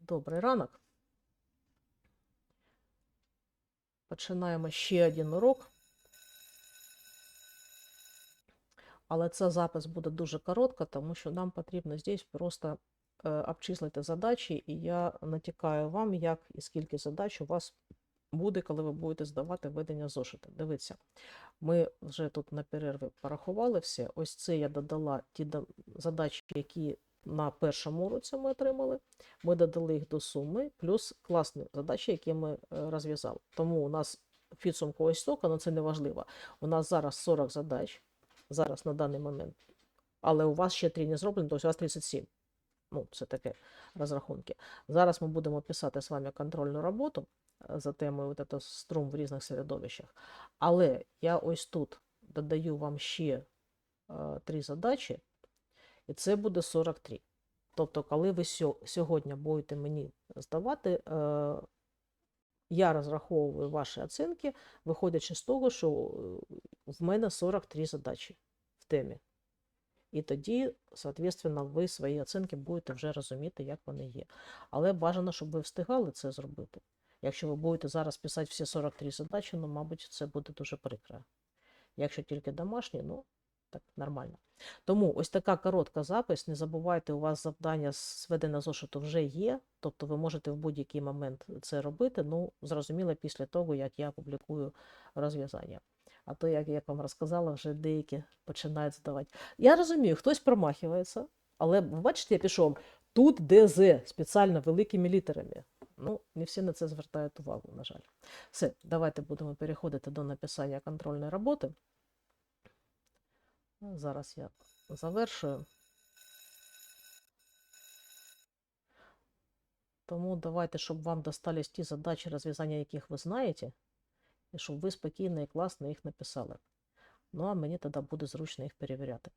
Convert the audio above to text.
Добрий ранок. Починаємо ще один урок. Але це запис буде дуже коротко, тому що нам потрібно здесь просто е, обчислити задачі, і я натякаю вам, як і скільки задач у вас буде, коли ви будете здавати ведення зошита. Дивіться, ми вже тут на перерві порахували все. Ось це я додала ті задачі, які на першому уроці ми отримали. Ми додали їх до суми, плюс класні задачі, які ми е, розв'язали. Тому у нас підсумку ось стільки, але це не важливо. У нас зараз 40 задач, зараз на даний момент. Але у вас ще 3 не зроблені, тобто у вас 37. Ну, це таке розрахунки. Зараз ми будемо писати з вами контрольну роботу е, за темою от струм в різних середовищах. Але я ось тут додаю вам ще е, три задачі, і це буде 43. Тобто, коли ви сьогодні будете мені здавати, е, я розраховую ваші оцінки, виходячи з того, що е, в мене 43 задачі в темі. І тоді, соответственно, ви свої оцінки будете вже розуміти, як вони є. Але бажано, щоб ви встигали це зробити. Якщо ви будете зараз писати всі 43 задачі, ну, мабуть, це буде дуже прикро. Якщо тільки домашні, ну, так нормально. Тому ось така коротка запис. Не забувайте, у вас завдання з ведення зошиту вже є, тобто ви можете в будь-який момент це робити. Ну, зрозуміло, після того, як я публікую розв'язання. А то, як я вам розказала, вже деякі починають здавати. Я розумію, хтось промахується, але бачите, я пішов тут ДЗ спеціально великими літерами. Ну, не всі на це звертають увагу, на жаль. Все, давайте будемо переходити до написання контрольної роботи. Зараз я завершую. Тому давайте, щоб вам достались ті задачі, розв'язання яких ви знаєте, і щоб ви спокійно і класно їх написали. Ну, а мені тоді буде зручно їх перевіряти.